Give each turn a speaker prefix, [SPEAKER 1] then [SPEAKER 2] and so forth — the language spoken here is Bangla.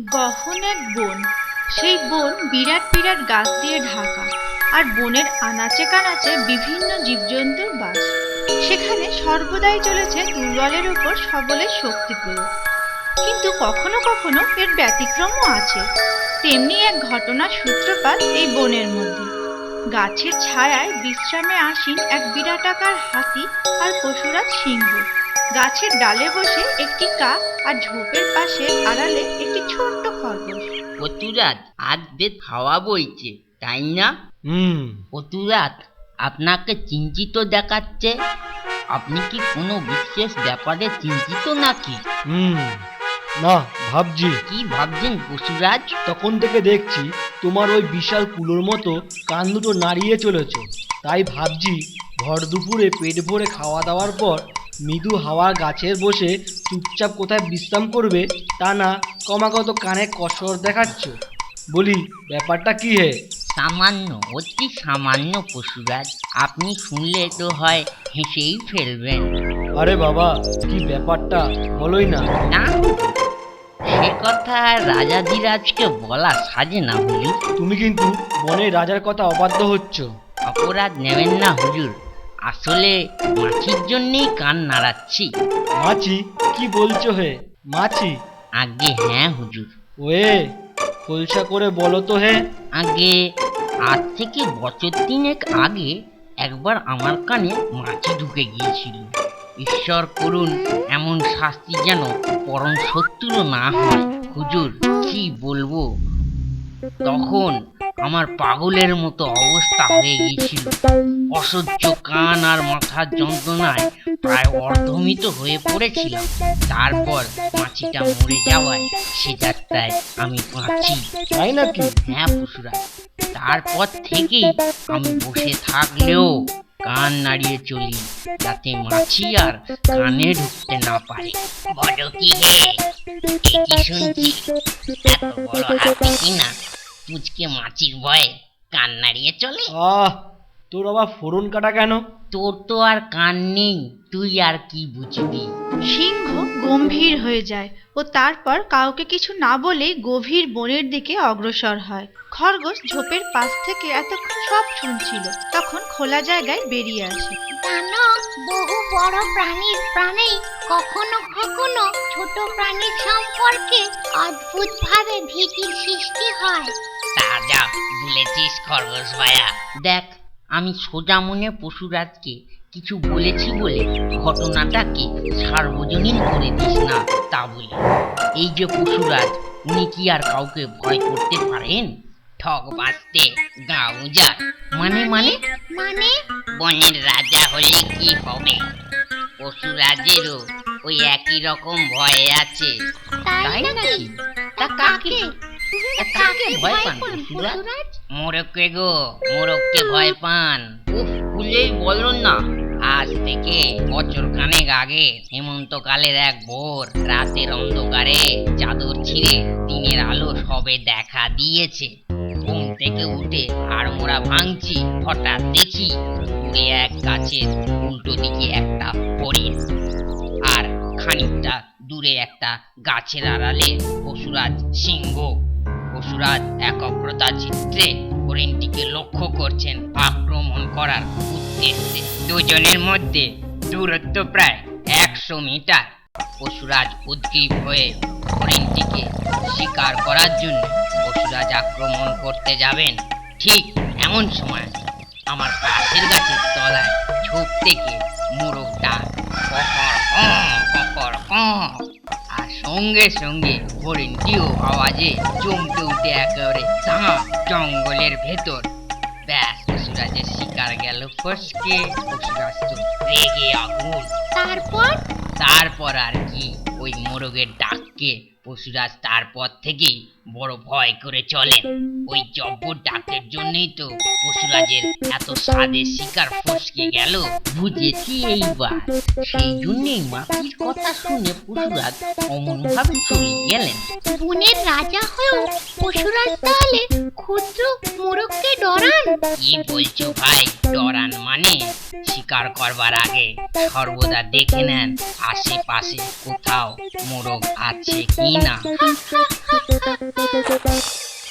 [SPEAKER 1] গহন এক বন। সেই বন বিরাট বিরাট গাছ দিয়ে ঢাকা আর বনের আনাচে কানাচে বিভিন্ন জীবজন্তুর বাস। সেখানে সর্বদাই চলেছে দুর্বলের উপর সবলের শক্তি প্রয়োগ। কিন্তু কখনো কখনো এর ব্যতিক্রমও আছে। তেমনি এক ঘটনার সূত্রপাত এই বনের মধ্যে। গাছের ছায়ায় বিশ্রামে আসীন এক বিরাটাকার হাতি আর পশুরাজ সিংহ। গাছের ডালে বসে একটি কাক আর ঝোপের পাশে আড়ালে একটি ছোট্ট খরগোশ।
[SPEAKER 2] পতুরাত আজ বেশ হাওয়া বইছে তাই না?
[SPEAKER 3] হুম।
[SPEAKER 2] পতুরাত আপনাকে চিন্তিত দেখাচ্ছে। আপনি কি কোনো বিশেষ ব্যাপারে চিন্তিত নাকি?
[SPEAKER 3] হুম। না ভাবছি।
[SPEAKER 2] কি ভাবছেন পশুরাজ?
[SPEAKER 3] তখন থেকে দেখছি তোমার ওই বিশাল কুলোর মতো কান দুটো নাড়িয়ে চলেছ। তাই ভাবছি ভর দুপুরে পেট ভরে খাওয়া দাওয়ার পর মৃদু হাওয়া গাছের বসে চুপচাপ কোথায় বিশ্রাম করবে তা না ক্রমাগত কানে কসর দেখাচ্ছ। বলি ব্যাপারটা কি হে?
[SPEAKER 2] সামান্য অতি সামান্য পশুরাজ আপনি শুনলে তো হয় হেসেই ফেলবেন।
[SPEAKER 3] আরে বাবা কি ব্যাপারটা? বলোই না।
[SPEAKER 2] না সে কথা রাজাধিরাজকে বলা সাজে না হুজুর।
[SPEAKER 3] তুমি কিন্তু বনের রাজার কথা অবাধ্য হচ্ছ।
[SPEAKER 2] অপরাধ নেবেন না হুজুর। আসলে মাছির জন্যেই কান নাড়াচ্ছি।
[SPEAKER 3] মাছি কি বলছো হে? মাছি?
[SPEAKER 2] আগে হ্যাঁ হুজুর।
[SPEAKER 3] ওয়ে খোলসা করে বলো তো হে।
[SPEAKER 2] আগে আজ থেকে বছর তিনেক আগে একবার আমার কানে মাছি ঢুকে গিয়েছিল। ঈশ্বর করুন এমন শাস্তি যেন পরম শত্রু না হয়। হুজুর কি বলব? তখন আমার পাগলের মতো অবস্থা হয়ে গিয়েছিল। অসহ্য কান আর মাথার যন্ত্রণায় প্রায় অর্ধমিত হয়ে পড়েছিলাম। তারপর মাছিটা মরে যাওয়ায় সে যাত্রায় আমি বাঁচি
[SPEAKER 3] তাই নাকি?
[SPEAKER 2] হ্যাঁ পশুরা। তারপর থেকেই আমি বসে থাকলেও কান নাড়িয়ে চলি যাতে মাছি আর কানে ঢুকতে না পারে। বলো কি হে? কি শুনছি? এত বড় হাতি কিনা? পুচকে মাছির ভয়ে কান্নাড়িয়ে চলে।
[SPEAKER 3] তোর আবার ফোরন কাটা কেন?
[SPEAKER 2] তোর তো আর কান নেই তুই আর কি বুঝবি?
[SPEAKER 1] সিংহ গম্ভীর হয়ে যায় ও তারপর কাউকে কিছু না বলেই গভীর বনের দিকে অগ্রসর হয়। খরগোশ ঝোপের পাশ থেকে এতক্ষণ সব শুনছিল তখন খোলা জায়গায় বেরিয়ে আসে।
[SPEAKER 4] জানো বহু বড় প্রাণীর প্রাণী কখনো কখনো ছোট প্রাণীর সম্পর্কে অদ্ভুত ভাবে ভীতির সৃষ্টি হয়।
[SPEAKER 2] তা যা বলেছিস খরগোশ ভাইয়া দেখ আমি সোজা মনে পশুরাজকে কিছু বলেছি বলে ঘটনাটাকে সার্বজনীন করে দিস না তা বলি। এই যে পশুরাজ উনি কি আর কাউকে ভয় করতে পারেন? ঠক বাঁচতে গাও যা মানে মানে?
[SPEAKER 4] মানে?
[SPEAKER 2] বনের রাজা হলে কি হবে? পশুরাজেরও ওই একই রকম ভয় আছে। তাই নাকি? তা কাকে কাকে ভয় পান পশুরাজ মোরককে গো মোরককে ভয় পান। উফ ভুলেই বলো না। আজ থেকে বছর খানেক আগে হেমন্তকালের এক ভোর রাতের অন্ধকারে চাদর ছিঁড়ে দিনের আলো সবে দেখা দিয়েছে। ঘুম থেকে উঠে আড়মোড়া ভাঙছি হঠাৎ দেখি দূরে এক গাছের উল্টো দিকে একটা হরিণ। আর খানিকটা দূরে একটা গাছের আড়ালে পশুরাজ সিংহ পশুরাজ একগ্রতা চিত্রে হরিণটিকে লক্ষ্য করছেন আক্রমণ করার উদ্দেশ্যে দুজনের মধ্যে দূরত্ব প্রায় একশো মিটার পশুরাজ উদ্গ্রীব হয়ে হরিণটিকে শিকার করার জন্য পশুরাজ আক্রমণ করতে যাবেন ঠিক এমন সময় আমার পাশের গাছের তলায় ঝোপ থেকে মোরগ ডাক ককর কঁ, কঁ। সঙ্গে সঙ্গে হরিণটিও আওয়াজে চমকে উঠে একেবারে ধাঁ জঙ্গলের ভেতর। ব্যাস পশুরাজের শিকার গেল ফসকে পশুরাজ তো রেগে আগুন।
[SPEAKER 4] তারপর?
[SPEAKER 2] তারপর আর কি ওই মোরগের ডাককে পশুরাজ তারপর থেকেই বড় ভয় করে চলেন ওই জব্বর ডাকের জন্যই তো পশুরাজের এত স্বাদের শিকার ফসকে গেল বুঝেছি এইবার সেই জন্যই মাটির কথা শুনে পশুরাজ অমন ভাবে চলে গেলেন
[SPEAKER 4] বনের রাজা হয়েও পশুরাজ তাহলে ক্ষুদ্র মোরগকে ডরান
[SPEAKER 2] কি বলছো ভাই ডরান মানে শিকার করবার আগে সর্বদা দেখে নেন আশেপাশে কোথাও মোরগ আছে কি না
[SPEAKER 4] どどっち?